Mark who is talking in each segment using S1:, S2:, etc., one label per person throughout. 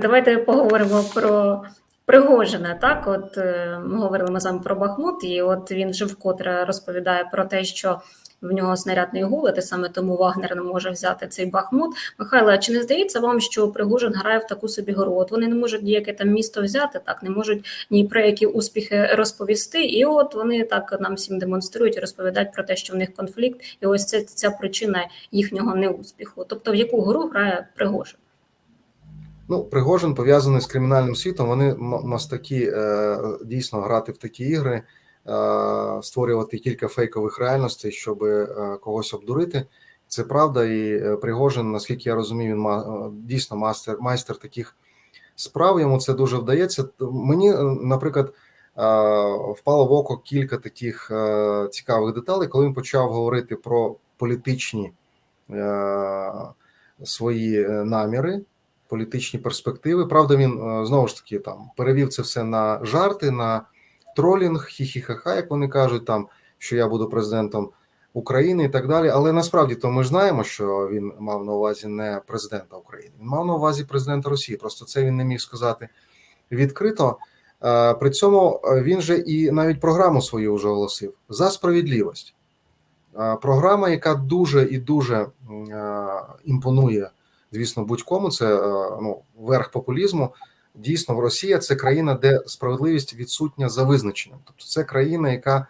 S1: Давайте поговоримо про Пригожина. Так, от е, ми говорили з вами про Бахмут, і от він вже вкотре розповідає про те, що в нього снарядний гулет, і саме тому Вагнер не може взяти цей Бахмут. Михайло, чи не здається вам, що Пригожин грає в таку собі гру? От вони не можуть ніяке там місто взяти, так не можуть ні про які успіхи розповісти. І от вони так нам всім демонструють розповідають про те, що в них конфлікт, і ось це ця причина їхнього неуспіху. Тобто, в яку гру грає Пригожин?
S2: Ну, Пригожин пов'язаний з кримінальним світом. Вони мастаки е, дійсно грати в такі ігри, е, створювати кілька фейкових реальностей, щоб е, когось обдурити. Це правда, і Пригожин, наскільки я розумію, він дійсно майстер, майстер таких справ. Йому це дуже вдається. Мені, наприклад, впало в око кілька таких цікавих деталей, коли він почав говорити про політичні свої наміри політичні перспективи. Правда, він е, знову ж таки там перевів це все на жарти, на тролінг, хі-хі-ха-ха, як вони кажуть, там що я буду президентом України і так далі. Але насправді то ми знаємо, що він мав на увазі не президента України, він мав на увазі президента Росії. Просто це він не міг сказати відкрито. Е, при цьому е, він же і навіть програму свою вже оголосив за справедливість. Програма, яка дуже і дуже імпонує звісно, будь-кому це е, ну верх популізму. Дійсно, в Росія це країна, де справедливість відсутня за визначенням. Тобто, це країна, яка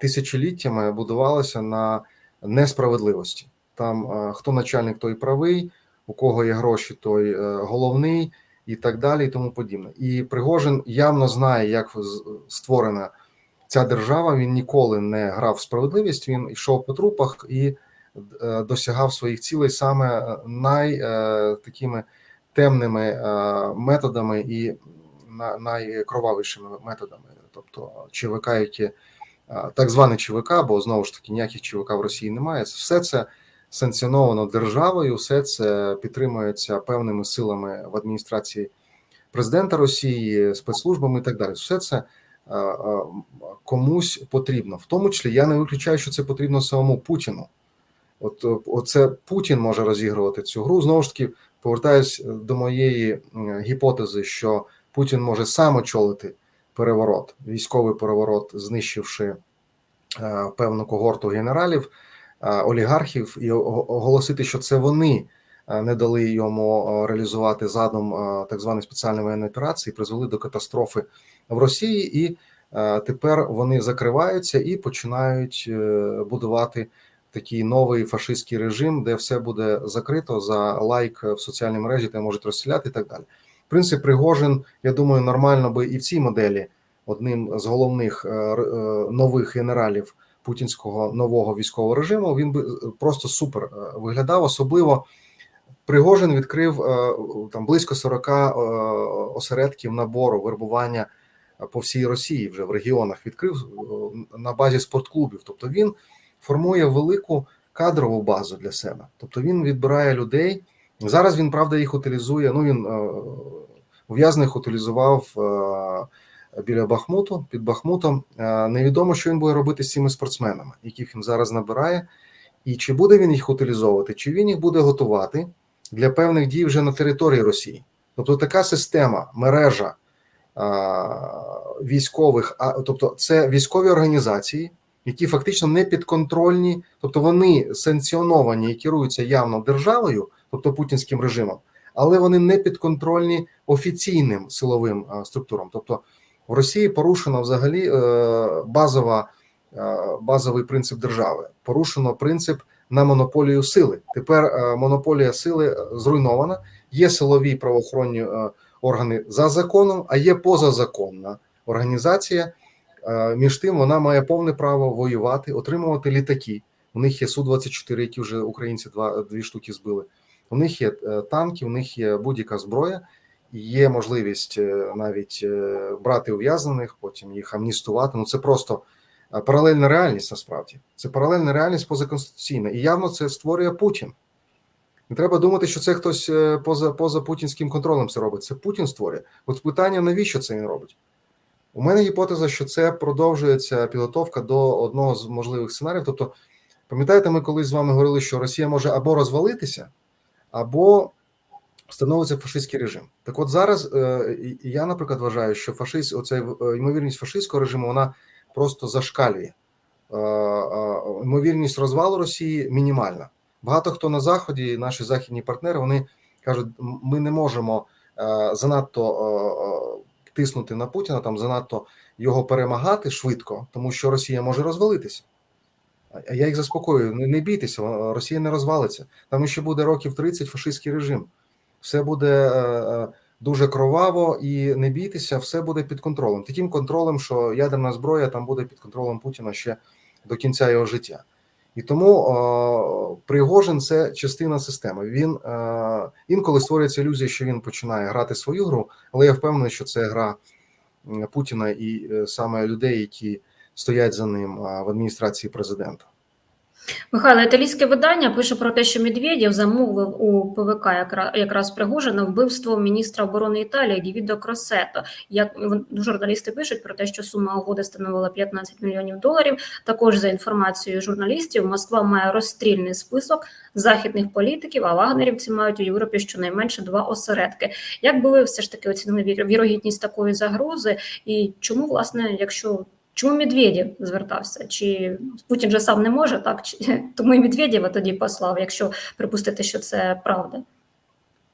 S2: тисячоліттями будувалася на несправедливості. Там е, хто начальник, той правий, у кого є гроші, той е, головний, і так далі, і тому подібне. І Пригожин явно знає, як створена ця держава. Він ніколи не грав в справедливість. Він йшов по трупах і. Е, досягав своїх цілей саме е, най е, такими темними методами і найкровавішими методами, тобто ЧВК, які так зване ЧВК, бо знову ж таки ніяких ЧВК в Росії немає. Все це санкціоновано державою, все це підтримується певними силами в адміністрації президента Росії, спецслужбами і так далі. Все це комусь потрібно, в тому числі я не виключаю, що це потрібно самому Путіну. От оце Путін може розігрувати цю гру. Знову ж таки, повертаюсь до моєї гіпотези, що Путін може сам очолити переворот, військовий переворот, знищивши е, певну когорту генералів, е, олігархів, і оголосити, що це вони е, не дали йому реалізувати задум так званої спеціальної воєнної операції, призвели до катастрофи в Росії, і тепер вони закриваються і починають будувати такий новий фашистський режим, де все буде закрито за лайк в соціальній мережі, де можуть розстріляти і так далі. Принцип Пригожин, я думаю, нормально би і в цій моделі одним з головних е, е, нових генералів путінського нового військового режиму. Він би е, просто супер виглядав. Особливо Пригожин відкрив там близько 40 осередків набору вербування по всій Росії вже в регіонах відкрив на базі спортклубів. Тобто він формує велику кадрову базу для себе. Тобто він відбирає людей. Зараз він правда їх утилізує. Ну він е, ув'язаних утилізував е, біля Бахмуту під Бахмутом. Е, невідомо, що він буде робити з цими спортсменами, яких він зараз набирає, і чи буде він їх утилізовувати, чи він їх буде готувати для певних дій вже на території Росії. Тобто така система, мережа військових, а тобто це військові організації які фактично не підконтрольні, тобто вони санкціоновані і керуються явно державою, тобто путінським режимом, але вони не підконтрольні офіційним силовим структурам. Тобто в Росії порушено взагалі е, базова, е, базовий принцип держави, порушено принцип на монополію сили. Тепер е, монополія сили зруйнована. Є силові правоохоронні органи за законом, а є позазаконна організація. Е, між тим вона має повне право воювати, отримувати літаки. У них є су 24 які вже українці два дві штуки збили. У них є е, танки, у них є будь-яка зброя, є можливість е, навіть брати ув'язнених, потім їх амністувати. Ну це просто паралельна реальність. Насправді це паралельна реальність позаконституційна, і явно це створює Путін. Не треба думати, що це хтось поза поза путінським контролем це робить. Це Путін створює. От питання, навіщо це він робить? У мене гіпотеза, що це продовжується підготовка до одного з можливих сценаріїв. Тобто, пам'ятаєте, ми колись з вами говорили, що Росія може або розвалитися, або становиться фашистський режим. Так от зараз е, я, наприклад, вважаю, що фашист, оця е, ймовірність фашистського режиму, вона просто зашкалює. Е, Ймовірність розвалу Росії мінімальна. Багато хто на заході, наші західні партнери, вони кажуть, ми не можемо занадто тиснути на Путіна, там занадто його перемагати швидко, тому що Росія може розвалитися. А я їх заспокоюю: не, не бійтеся, Росія не розвалиться. Там ще буде років 30 фашистський режим. Все буде е, е, дуже кроваво і не бійтеся, все буде під контролем. Таким контролем, що ядерна зброя там буде під контролем Путіна ще до кінця його життя. І тому е, Пригожин це частина системи. Він е, інколи створюється ілюзія, що він починає грати свою гру, але я впевнений, що це гра Путіна і е, саме людей, які стоять за ним в адміністрації президента.
S1: Михайло, італійське видання пише про те, що Медведєв замовив у ПВК якраз Пригожина вбивство міністра оборони Італії Гівідо Кросето. Як журналісти пишуть про те, що сума угоди становила 15 мільйонів доларів. Також за інформацією журналістів, Москва має розстрільний список західних політиків, а вагнерівці мають у Європі щонайменше два осередки. Як би ви все ж таки оцінили вір- вірогідність такої загрози? І чому, власне, якщо Чому Медведєв звертався? Чи Путін же сам не може, так? Чи, тому і Медведєва тоді послав, якщо припустити, що це правда.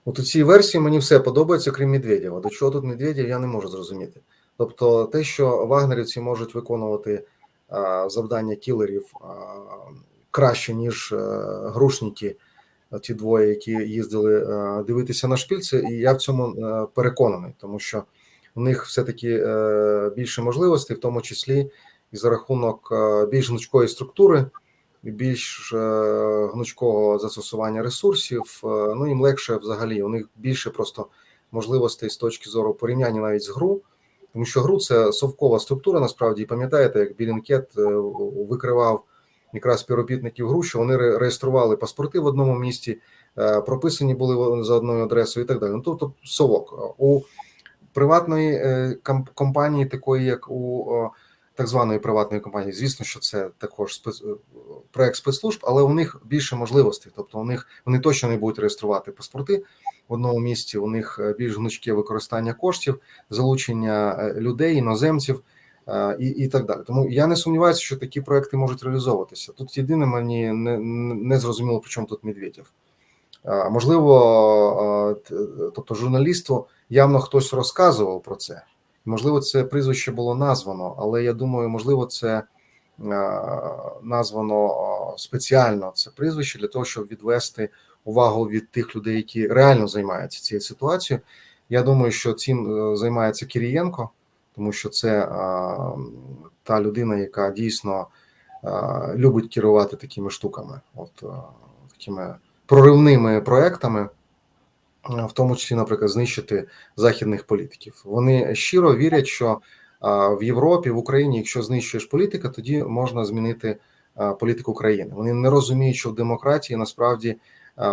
S2: От у цій версії мені все подобається, крім Медведєва. До чого тут Медведєв, я не можу зрозуміти. Тобто, те, що вагнерівці можуть виконувати а, завдання кілерів а, краще, ніж а, грушники, а, ті двоє, які їздили а, дивитися на шпільці, і я в цьому а, переконаний, тому що у них все-таки е, більше можливостей, в тому числі і за рахунок е, більш гнучкої структури, більш е, гнучкого застосування ресурсів. Ну їм легше взагалі. У них більше просто можливостей з точки зору порівняння навіть з гру, тому що гру це совкова структура. Насправді І пам'ятаєте, як Білінкет викривав якраз співробітників гру, що вони реєстрували паспорти в одному місті, прописані були за одною адресою і так далі. Ну, тобто совок у приватної е, компанії, такої як у так званої приватної компанії, звісно, що це також спец... е, проект спецслужб, але у них більше можливостей. Тобто, у них вони точно не будуть реєструвати паспорти в одному місці. У них е, більш гнучке використання коштів, залучення людей, іноземців. І, і так далі. Тому я не сумніваюся, що такі проекти можуть реалізовуватися. Тут єдине мені не не зрозуміло, при чому тут Медведєв. Е, Можливо, е, тобто журналісту явно хтось розказував про це. Можливо, це прізвище було названо, але я думаю, можливо, це е, названо спеціально це прізвище для того, щоб відвести увагу від тих людей, які реально займаються цією ситуацією. Я думаю, що цим займається Кирієнко, тому що це та людина, яка дійсно любить керувати такими штуками, от такими проривними проектами, е, в тому числі, наприклад, знищити західних політиків. Вони щиро вірять, що в Європі, в Україні, якщо знищуєш політика, тоді можна змінити політику країни. Вони не розуміють, що в демократії насправді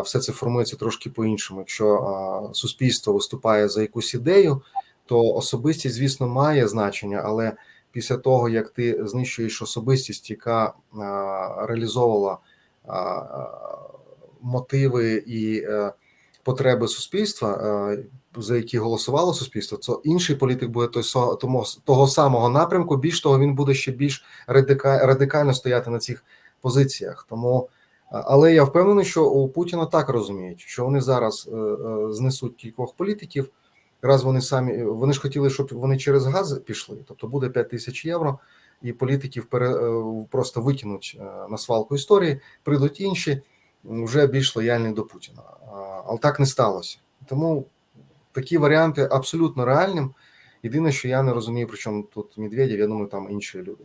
S2: все це формується трошки по-іншому. Якщо суспільство виступає за якусь ідею, то особистість, звісно, має значення, але після того як ти знищуєш особистість, яка реалізовувала мотиви і е, потреби суспільства, е, за які голосувало суспільство, то інший політик буде той со- того самого напрямку. Більш того, він буде ще більш радика- радикально стояти на цих позиціях. Тому, але я впевнений, що у Путіна так розуміють, що вони зараз е, е, знесуть кількох політиків. Раз вони самі вони ж хотіли, щоб вони через газ пішли, тобто буде 5 тисяч євро, і політиків пере, е, просто викинуть е, на свалку історії, прийдуть інші вже більш лояльний до Путіна. Але так не сталося. Тому такі варіанти абсолютно реальним. Єдине, що я не розумію, при чому тут Медведєв, я думаю, там інші люди.